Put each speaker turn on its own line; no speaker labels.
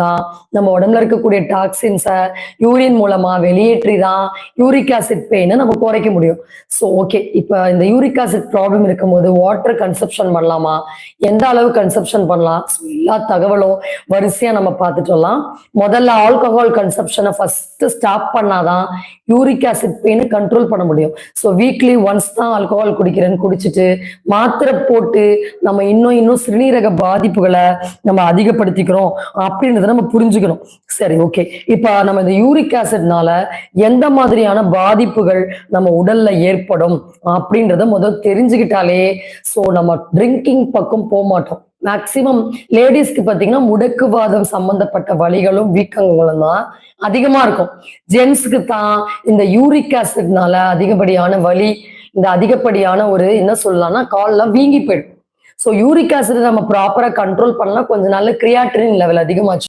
தான் நம்ம உடம்புல இருக்கக்கூடிய டாக்ஸின்ஸை யூரின் மூலமா வெளியேற்றி தான் யூரிக் ஆசிட் பெயினை நம்ம குறைக்க முடியும். ஸோ ஓகே இப்போ இந்த யூரிக் ஆசிட் ப்ராப்ளம் இருக்கும்போது வாட்டர் கன்சப்ஷன் பண்ணலாமா? எந்த அளவு கன்சப்ஷன் பண்ணலாம்? ஸோ எல்லா தகவலும் வரிசையா நம்ம பார்த்துட்டு வரலாம். முதல்ல ஆல்கஹால் கன்சப்ஷனை ஃபர்ஸ்ட் ஸ்டாப் பண்ணாதான் யூரிக் ஆசிட் பெயினை கண்ட்ரோல் பண்ண முடியும். ஸோ வீக்லி ஒன்ஸ் தான் ஆல்கஹால் குடிக்கிறேன்னு குடிச்சிட்டு மாத்திரை போட்டு நம்ம இன்னும் இன்னும் சிறுநீரக பாதிப்புகளை நம்ம அதிகப்படுத்திக்கிறோம். அப்படி அப்படின்றத நம்ம புரிஞ்சுக்கணும். சரி ஓகே இப்போ நம்ம இந்த யூரிக் ஆசிட்னால எந்த மாதிரியான பாதிப்புகள் நம்ம உடல்ல ஏற்படும் அப்படின்றத முதல் தெரிஞ்சுக்கிட்டாலே ஸோ நம்ம ட்ரிங்கிங் பக்கம் போக மாட்டோம். மேக்சிமம் லேடிஸ்க்கு பார்த்தீங்கன்னா முடக்குவாதம் சம்பந்தப்பட்ட வலிகளும் வீக்கங்களும் தான் அதிகமா இருக்கும். ஜென்ஸ்க்கு தான் இந்த யூரிக் ஆசிட்னால அதிகப்படியான வலி இந்த அதிகப்படியான ஒரு என்ன சொல்லலாம்னா கால்லாம் வீங்கி போயிடும். ஸோ யூரிக் ஆசிட் நம்ம ப்ராப்பரா கண்ட்ரோல் பண்ணலாம். கொஞ்ச நாள்ல கிரியாட்ரின் லெவல் அதிகமாச்சு.